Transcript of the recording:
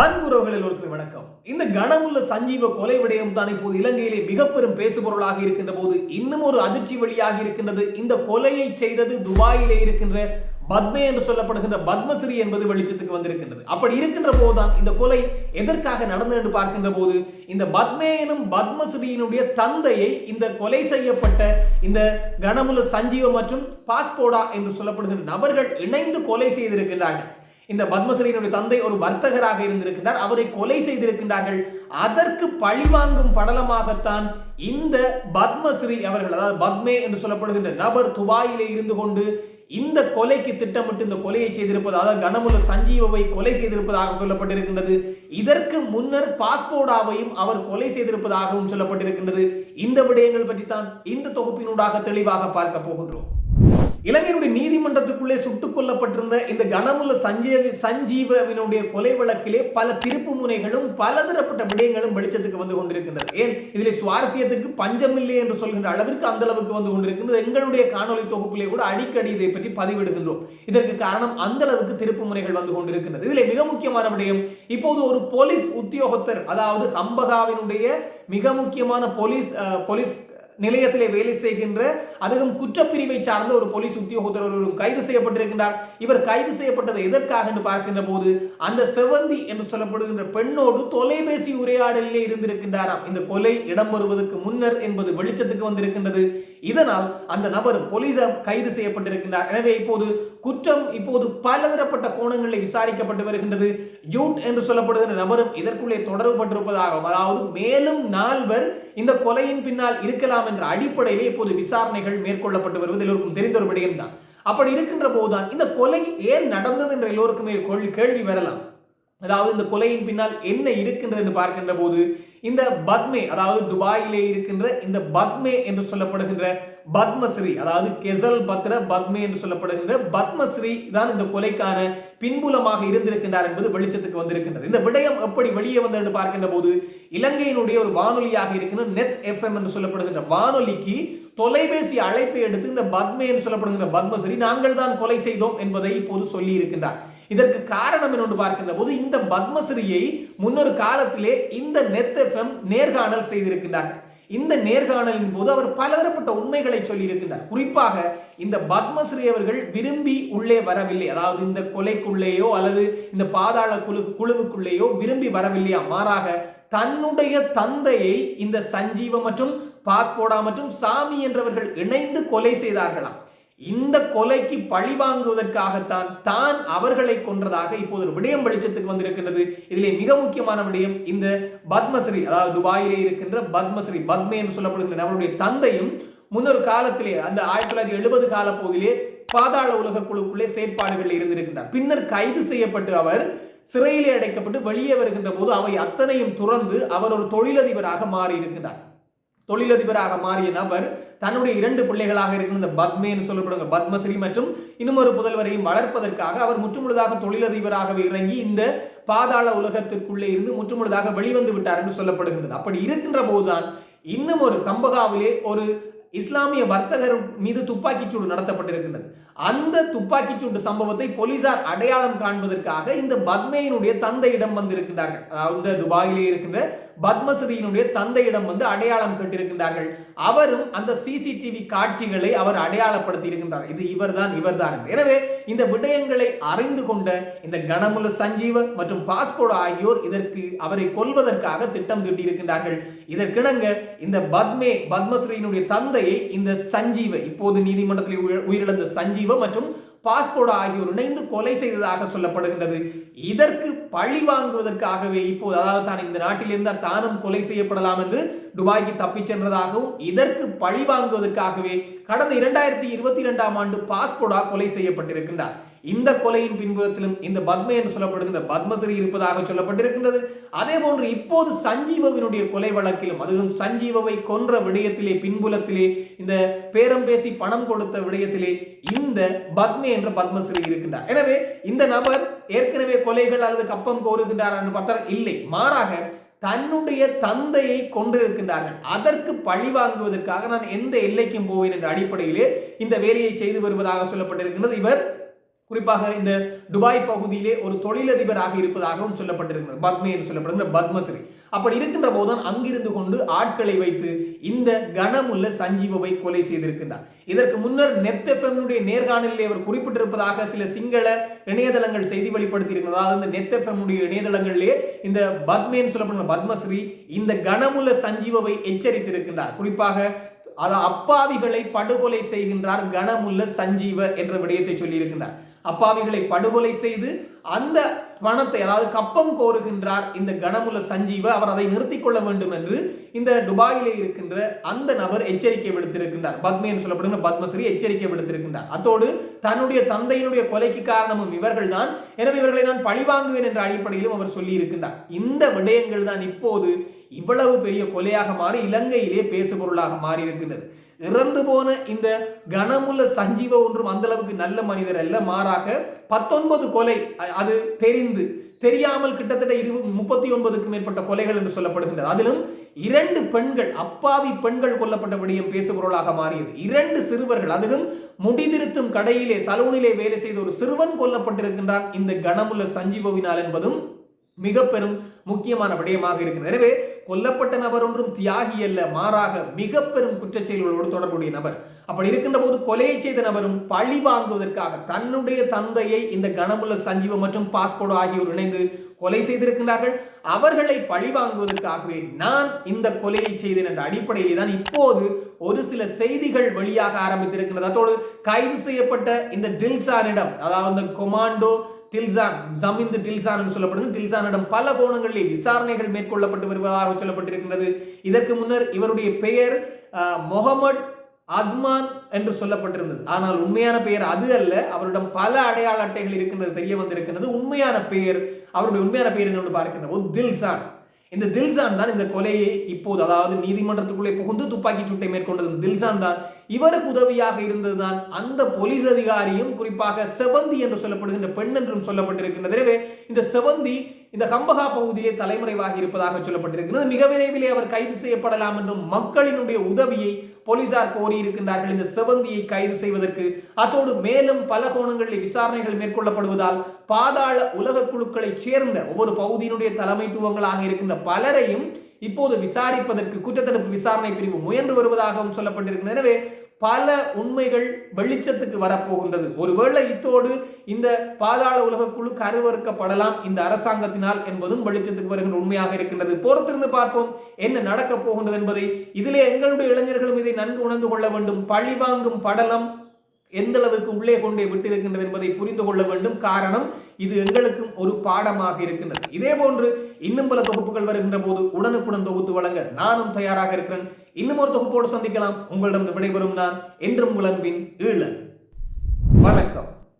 அன்புறவுகளில் எல்லோருக்குமே வணக்கம். இந்த கனமுள்ள சஞ்சீவ கொலை விடயம் தான் இப்போது இலங்கையிலே மிக பெரும் பேசுபொருளாக இருக்கின்ற போது இன்னும் ஒரு அதிர்ச்சி வழியாக இருக்கின்றது. இந்த கொலையை செய்தது துபாயிலே இருக்கின்ற பத்மே என்று சொல்லப்படுகின்ற பத்மஸ்ரீ என்பது வெளிச்சத்துக்கு வந்திருக்கின்றது. அப்படி இருக்கின்ற போதுதான் இந்த கொலை எதற்காக நடந்தது என்று பார்க்கின்ற போது இந்த பத்மே எனும் பத்மஸ்ரீயினுடைய தந்தையை இந்த கொலை செய்யப்பட்ட இந்த கனமுள்ள சஞ்சீவ மற்றும் பாஸ்போடா என்று சொல்லப்படுகின்ற நபர்கள் இணைந்து கொலை செய்திருக்கின்றார்கள். இந்த பத்மஸ்ரீனுடைய தந்தை ஒரு வர்த்தகராக இருந்திருக்கின்றார். அவரை கொலை செய்திருக்கின்றார்கள். அதற்கு பழிவாங்கும் படலமாகத்தான் இந்த பத்மஸ்ரீ அவர்கள் அதாவது பத்மே என்று சொல்லப்படுகின்ற நபர் துபாயிலே இருந்து கொண்டு இந்த கொலைக்கு திட்டமிட்டு இந்த கொலையை செய்திருப்பது அதாவது கனமுல சஞ்சீவவை கொலை செய்திருப்பதாக சொல்லப்பட்டிருக்கின்றது. இதற்கு முன்னர் பாஸ்போர்டாவையும் அவர் கொலை செய்திருப்பதாகவும் சொல்லப்பட்டிருக்கின்றது. இந்த விடயங்கள் பற்றி தான் இந்த தொகுப்பினூடாக தெளிவாக பார்க்க போகின்றோம். இலங்கையினுடைய நீதிமன்றத்துக்குள்ளே சுட்டுக் கொல்லப்பட்டிருந்த இந்த கனமுல சஞ்சீவ சஞ்சீவவினுடைய கொலை வழக்கிலே பல திருப்பு முனைகளும் பலதரப்பட்ட விடயங்களும் வெளிச்சத்துக்கு வந்து கொண்டிருக்கின்றது. ஏன்? இதில் சுவாரஸ்யத்துக்கு பஞ்சமில்லை என்று சொல்கின்ற அளவிற்கு அந்த அளவுக்கு வந்து கொண்டிருக்கின்றது. எங்களுடைய காணொலி தொகுப்பிலே கூட அடிக்கடி இதை பற்றி பதிவிடுகின்றோம். இதற்கு காரணம் அந்த அளவுக்கு திருப்பு முனைகள் வந்து கொண்டிருக்கின்றது. இதில் மிக முக்கியமான விடயம் இப்போது ஒரு போலீஸ் உத்தியோகத்தர் அதாவது ஹம்பகாவினுடைய மிக முக்கியமான போலீஸ் போலீஸ் நிலையத்திலே வேலை செய்கின்ற அதுவும் குற்றப்பிரிவை சார்ந்த ஒரு போலீஸ் உத்தியோகத்தர் ஒருவரும் கைது செய்யப்பட்டிருக்கின்றார். இவர் கைது செய்யப்பட்டது எதற்காக என்று பார்க்கின்ற போது அந்த செவந்தி என்று சொல்லப்படுகின்ற பெண்ணோடு தொலைபேசி உரையாடலிலே இருந்திருக்கின்றாராம். இந்த கொலை இடம்பெறுவதற்கு முன்னர் என்பது வெளிச்சத்துக்கு வந்திருக்கின்றது. இதனால் அந்த நபர் போலீசார் கைது செய்யப்பட்டிருக்கின்றார். எனவே இப்போது குற்றம் இப்போது பலதரப்பட்ட கோணங்களில் விசாரிக்கப்பட்டு வருகின்றது. ஜூட் என்று சொல்லப்படுகிற நபரும் இதற்குள்ளே தொடர்புபட்டிருப்பதாகவும் அதாவது மேலும் நால்வர் இந்த கொலையின் பின்னால் இருக்கலாம் என்ற அடிப்படையிலே இப்போது விசாரணைகள் மேற்கொள்ளப்பட்டு வருவது எல்லோருக்கும் தெரிந்த ஒரு விடயம்தான். அப்படி இருக்கின்ற போதுதான் இந்த கொலை ஏன் நடந்தது என்ற எல்லோருக்குமே கேள்வி- கேள்வி வரலாம். அதாவது இந்த கொலையின் பின்னால் என்ன இருக்கின்றது என்று பார்க்கின்ற போது இந்த பத்மே அதாவது துபாயிலே இருக்கின்ற இந்த பத்மே என்று சொல்லப்படுகின்ற பத்மஸ்ரீ அதாவது கெசல் பத்ர பத்மே என்று சொல்லப்படுகின்ற பத்மஸ்ரீ தான் இந்த கொலைக்கான பின்புலமாக இருந்திருக்கின்றார் என்பது வெளிச்சத்துக்கு வந்திருக்கின்றது. இந்த விடயம் எப்படி வெளியே வந்தது என்று பார்க்கின்ற போது இலங்கையினுடைய ஒரு வானொலியாக இருக்கின்ற நெத் எஃப்எம் என்று சொல்லப்படுகின்ற வானொலிக்கு தொலைபேசி அழைப்பை எடுத்து இந்த பத்மே என்று சொல்லப்படுகின்ற பத்மஸ்ரீ நாங்கள் தான் கொலை செய்தோம் என்பதை இப்போது சொல்லி இருக்கின்றார் இதற்கு காரணம் என்னொன்று பார்க்கின்ற போது இந்த பத்மஸ்ரீயை முன்னொரு காலத்திலே இந்த நெத் எஃப்எம் நேர்காணல் செய்திருக்கின்றார். இந்த நேர்காணலின் போது அவர் பலதரப்பட்ட உண்மைகளை சொல்லியிருக்கின்றார். குறிப்பாக இந்த பத்மஸ்ரீ அவர்கள் விரும்பி உள்ளே வரவில்லை. அதாவது இந்த கொலைக்குள்ளேயோ அல்லது இந்த பாதாள குழு குழுவுக்குள்ளேயோ விரும்பி வரவில்லையா மாறாக தன்னுடைய தந்தையை இந்த சஞ்சீவ மற்றும் பாஸ்போடா மற்றும் சாமி என்றவர்கள் இணைந்து கொலை செய்தார்களாம். இந்த கொலைக்கு பழி வாங்குவதற்காகத்தான் தான் அவர்களை கொன்றதாக இப்போது ஒரு விடயம் வெளிச்சத்துக்கு வந்திருக்கின்றது. இதிலே மிக முக்கியமான விடயம் இந்த பத்மஸ்ரீ அதாவது துபாயிலே இருக்கின்ற பத்மஸ்ரீ பத்மே என்று சொல்லப்படுகின்ற அவருடைய தந்தையும் முன்னொரு காலத்திலே அந்த ஆயிரத்தி தொள்ளாயிரத்தி எழுபது கால போகிலே பாதாள உலக குழுக்குள்ளே செயற்பாடுகளில் இருந்திருக்கின்றார். பின்னர் கைது செய்யப்பட்டு அவர் சிறையிலே அடைக்கப்பட்டு வெளியே வருகின்ற போது அவை அத்தனையும் துறந்து அவர் ஒரு தொழிலதிபராக மாறி இருக்கின்றார் தொழிலதிபராக மாறிய நபர் தன்னுடைய இரண்டு பிள்ளைகளாக இருக்கிற இந்த பத்மேன்னு சொல்லப்படுங்க பத்மஸ்ரீ மற்றும் இன்னும் ஒரு புதல்வரையும் வளர்ப்பதற்காக அவர் முற்றுமுழுதாக தொழிலதிபராக இறங்கி இந்த பாதாள உலகத்திற்குள்ளே இருந்து முற்றுமுழுதாக வெளிவந்து விட்டார் என்று சொல்லப்படுகின்றது. அப்படி இருக்கின்ற போதுதான் இன்னும் ஒரு கம்பகாவிலே ஒரு இஸ்லாமிய வர்த்தகர் மீது துப்பாக்கிச்சூடு நடத்தப்பட்டிருக்கின்றது. அந்த துப்பாக்கிச்சூடு சம்பவத்தை போலீசார் அடையாளம் காண்பதற்காக இந்த பத்மையினுடைய தந்தையிடம் வந்திருக்கின்றார்கள். அதாவது துபாயிலே இருக்கின்ற பத்மஸ்ரீயினுடைய தந்தையிடம் வந்து அடையாளம் கேட்டிருக்கின்றார்கள் அவரும் அந்த சிசிடிவி காட்சிகளை அவர் அடையாளப்படுத்தி இருக்கின்றார் இது இவர்தான் இவர்தான். எனவே இந்த விடயங்களை அறிந்து கொண்ட இந்த கனமுல சஞ்சீவ மற்றும் பாஸ்போர்ட் ஆகியோர் இதற்கு அவரை கொல்வதற்காக திட்டம் தீட்டியிருக்கின்றார்கள். இதற்கிணங்க இந்த பத்மே பத்மஸ்ரீயினுடைய தந்தையை இந்த சஞ்சீவ இப்போது நீதிமன்றத்தில் உயிர்- உயிரிழந்த சஞ்சீவ மற்றும் பாஸ்போர்ட் ஆகியோர் இணைந்து கொலை செய்ததாக சொல்லப்படுகின்றது. இதற்கு பழி வாங்குவதற்காகவே இப்போது அதாவது தான் இந்த நாட்டில் இருந்தால் தானும் கொலை செய்யப்படலாம் என்று துபாய்க்கு தப்பிச் சென்றதாகவும் இதற்கு பழி வாங்குவதற்காகவே கடந்த இரண்டாயிரத்தி இருபத்தி இரண்டாம் ஆண்டு பாஸ்போர்டா கொலை செய்யப்பட்டிருக்கின்றார். இந்த கொலையின் பின்புறத்திலும் இந்த பத்மை என்று சொல்லப்படுகின்ற பத்மஸ்ரீ இருப்பதாக சொல்லப்பட்டிருக்கின்றது. அதே போன்று இப்போது சஞ்சீவவினுடைய கொலை வழக்கிலும் அதுவும் சஞ்சீவவை கொன்ற விடயத்திலே பின்புலத்திலே இந்த பேரம் பேசி பணம் கொடுத்த விடயத்திலே இந்த பத்மே என்ற பத்மஸ்ரீ இருக்கின்றார். எனவே இந்த நபர் ஏற்கனவே கொலைகள் அல்லது கப்பம் கோருகின்றார் என்று பார்த்தால் இல்லை. மாறாக தன்னுடைய தந்தையை கொண்டிருக்கின்றார்கள் அதற்கு பழி வாங்குவதற்காக நான் எந்த எல்லைக்கும் போவேன் என்ற அடிப்படையிலே இந்த வேலையை செய்து வருவதாக சொல்லப்பட்டிருக்கின்றது. இவர் குறிப்பாக இந்த துபாய் பகுதியிலே ஒரு தொழிலதிபராக இருப்பதாகவும் சொல்லப்பட்டிருக்கிறது. பத்மே என்று சொல்லப்படுகிற பத்மஸ்ரீ. அப்படி இருக்கின்ற போதுதான் அங்கிருந்து கொண்டு ஆட்களை வைத்து இந்த கனமுள்ள சஞ்சீவவை கொலை செய்திருக்கின்றார். இதற்கு முன்னர் நெத் எஃப்எம்னுடைய நேர்காணலில் அவர் குறிப்பிட்டிருப்பதாக சில சிங்கள இணையதளங்கள் செய்தி வெளிப்படுத்தியிருக்கிறது. அதாவது இந்த நெத் எஃப்எம்னுடைய இணையதளங்களிலே இந்த பத்மேன்னு சொல்லப்படுகிற பத்மஸ்ரீ இந்த கனமுள்ள சஞ்சீவவை எச்சரித்திருக்கின்றார். குறிப்பாக அது அப்பாவிகளை படுகொலை செய்கின்றார் கனமுள்ள சஞ்சீவ என்ற விடயத்தை சொல்லியிருக்கின்றார். அப்பாவிகளை படுகொலை செய்து அந்த பணத்தை அதாவது கப்பம் கோருகின்றார் இந்த கனமுள்ள சஞ்சீவ அவர் அதை நிறுத்திக் கொள்ள வேண்டும் என்று இந்த துபாயிலே இருக்கின்ற அந்த நபர் எச்சரிக்கை விடுத்திருக்கின்றார். பத்மேன் சொல்லப்படுகிற பத்மஸ்ரீ எச்சரிக்கை விடுத்திருக்கின்றார். அத்தோடு தன்னுடைய தந்தையினுடைய கொலைக்கு காரணமும் இவர்கள் தான் எனவே இவர்களை நான் பழிவாங்குவேன் என்ற அடிப்படையிலும் அவர் சொல்லி இருக்கின்றார் இந்த விடயங்கள் தான் இப்போது இவ்வளவு பெரிய கொலையாக மாறி இலங்கையிலே பேசுபொருளாக மாறி இருக்கின்றது இறந்து போன இந்த கனமுள்ள சஞ்சீவ ஒன்றும் அந்த அளவுக்கு நல்ல மனிதர் அல்ல. மாறாக பத்தொன்பது கொலை அது தெரிந்து தெரியாமல் கிட்டத்தட்ட இரு முப்பத்தி ஒன்பதுக்கும் மேற்பட்ட கொலைகள் என்று சொல்லப்படுகின்றது. அதிலும் இரண்டு பெண்கள் அப்பாவி பெண்கள் கொல்லப்பட்ட விடயம் பேசுபொருளாக மாறியது. இரண்டு சிறுவர்கள் அதுவும் முடிதிருத்தும் கடையிலே சலூனிலே வேலை செய்த ஒரு சிறுவன் கொல்லப்பட்டிருக்கின்றான். இந்த கனமுள்ள சஞ்சீவவினால் என்பதும் மிக பெரும் முக்கியமான விடயமாக இருக்கிறது. எனவே கொல்லப்பட்ட நபர் ஒன்றும் தியாகி அல்ல மாறாக மிக பெரும் குற்றச்செயல்களோடு தொடர்புடைய நபர். அப்படி இருக்கின்ற போது கொலையை செய்த நபரும் பழி வாங்குவதற்காக தன்னுடைய தந்தையை இந்த கனமுள்ள சஞ்சீவம் மற்றும் பாஸ்போர்ட் ஆகியோர் இணைந்து கொலை செய்திருக்கின்றார்கள். அவர்களை பழி வாங்குவதற்காகவே நான் இந்த கொலையை செய்தேன் என்ற அடிப்படையில் தான் இப்போது ஒரு சில செய்திகள் வெளியாக ஆரம்பித்திருக்கின்றது. அதோடு கைது செய்யப்பட்ட இந்த டில்சானிடம் அதாவது இந்த கொமாண்டோ டில்சான் ஜமீந்து டில்சான் என்று சொல்லப்படுகிறது டில்சானிடம் பல கோணங்களிலே விசாரணைகள் மேற்கொள்ளப்பட்டு வருவதாக சொல்லப்பட்டிருக்கின்றது. இதற்கு முன்னர் இவருடைய பெயர் முகமது அஸ்மான் என்று சொல்லப்பட்டிருந்தது. ஆனால் உண்மையான பெயர் அது அல்ல அவரிடம் பல அடையாள அட்டைகள் இருக்கின்றது தெரிய வந்திருக்கின்றது. உண்மையான பெயர் அவருடைய உண்மையான பெயர் என்று பார்க்கின்ற தில்சான். இந்த தில்சான் தான் இந்த கொலையை இப்போது அதாவது நீதிமன்றத்துக்குள்ளே புகுந்து துப்பாக்கி சூட்டை மேற்கொண்டது தில்சான் தான் இவருக்கு உதவியாக இருந்ததுதான் அந்த போலீஸ் அதிகாரியும் குறிப்பாக செவந்தி என்று சொல்லப்படுகின்ற பெண் என்றும் சொல்லப்பட்டிருக்கின்றது. எனவே இந்த செவந்தி இந்த கம்பகா பகுதியிலே தலைமுறைவாக இருப்பதாக சொல்லப்பட்டிருக்கிறது மிக விரைவிலே அவர் கைது செய்யப்படலாம் என்றும் மக்களினுடைய உதவியை போலீசார் கோரி இருக்கின்றார்கள் இந்த செவந்தியை கைது செய்வதற்கு அத்தோடு மேலும் பல கோணங்களில் விசாரணைகள் மேற்கொள்ளப்படுவதால் பாதாள உலக குழுக்களைச் சேர்ந்த ஒவ்வொரு பகுதியினுடைய தலைமைத்துவங்களாக இருக்கின்ற பலரையும் இப்போது விசாரிப்பதற்கு குற்றத்தடுப்பு விசாரணை பிரிவு முயன்று வருவதாகவும் சொல்லப்பட்டிருக்கிறது. எனவே பல உண்மைகள் வெளிச்சத்துக்கு வரப்போகின்றது. ஒருவேளை இத்தோடு இந்த பாதாள உலக குழு கருவறுக்கப்படலாம் இந்த அரசாங்கத்தினால் என்பதும் வெளிச்சத்துக்கு வருகின்ற உண்மையாக இருக்கின்றது. பொறுத்திருந்து பார்ப்போம் என்ன நடக்கப் போகின்றது என்பதை. இதிலே எங்களுடைய இளைஞர்களும் இதை நன்கு உணர்ந்து கொள்ள வேண்டும். பழிவாங்கும் படலம் எந்த அளவுக்கு உள்ளே கொண்டே விட்டிருக்கின்றது என்பதை புரிந்து கொள்ள வேண்டும். காரணம் இது எங்களுக்கும் ஒரு பாடமாக இருக்கின்றது. இதே போன்று இன்னும் பல தொகுப்புகள் வருகின்ற போது உடனுக்குடன் தொகுத்து வழங்க நானும் தயாராக இருக்கிறேன். இன்னும் ஒரு தொகுப்போடு சந்திக்கலாம். உங்களிடம் விடைபெறும் நான் என்றும் உங்கள் ஈழ ஈழன். வணக்கம்.